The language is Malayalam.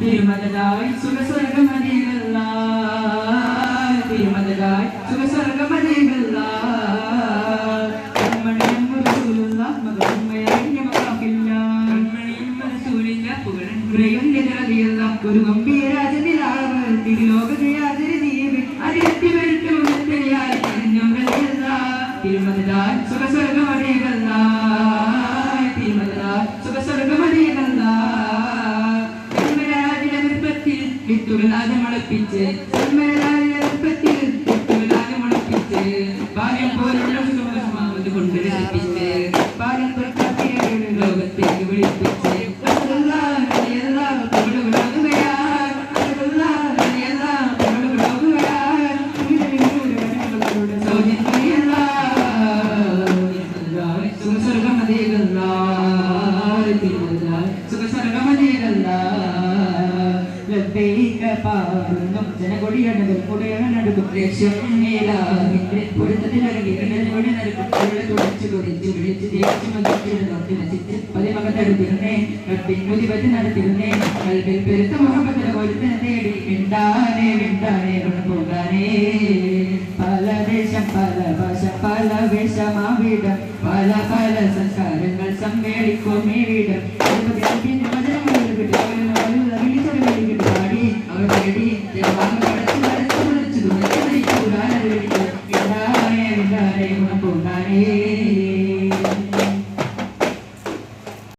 തിരുമലായി സുഖസ്വർഗമതികള തിരുമലായി സുഖസ്വർഗമതികള ഒരു റസൂലുള്ള മകളുമ്മയായി മക്കാക്കില്ല കൺമണിയും റസൂലില്ല പുകഴൻ ഹൃദയം നിരതിയുള്ള വിത്തുകളാതെ മുളപ്പിച്ച് നൃത്തത്തിൽ വിത്തുകളാതെ മുളപ്പിച്ച് ഭാഗ്യം പോലുള്ള സുഖമാവത് കൊണ്ട് രസിപ്പിച്ച് ഭാഗ്യം തൊട്ടാക്കിയ ലോകത്തേക്ക് വിളിപ്പിച്ച് കൈക പാടുന്നു. ജനകൊടിയണകൾ കൊടിയണടുക്കും ലക്ഷ്യം പൊരുത്തത്തിലൊടി നടക്കും. തുടച്ചു കൊതിച്ചു വിളിച്ചു ജയിച്ചു മതിച്ചിരുന്നു നശിച്ച് പതിമകത്തെടുത്തിരുന്നേ പിന്നുതി പറ്റി നടത്തിരുന്നേ. കൽവിൽ പെരുത്ത മുഹമ്മത്തിന് കൊരുത്തിനെ തേടി മിണ്ടാനേ മിണ്ടാനേ കൊണ്ടുപോകാനേ പല ദേശം പല ഭാഷ പല വേഷമാവിടം. പല പല സംസ്കാരങ്ങൾ സമ്മേളിക്കും Thank you.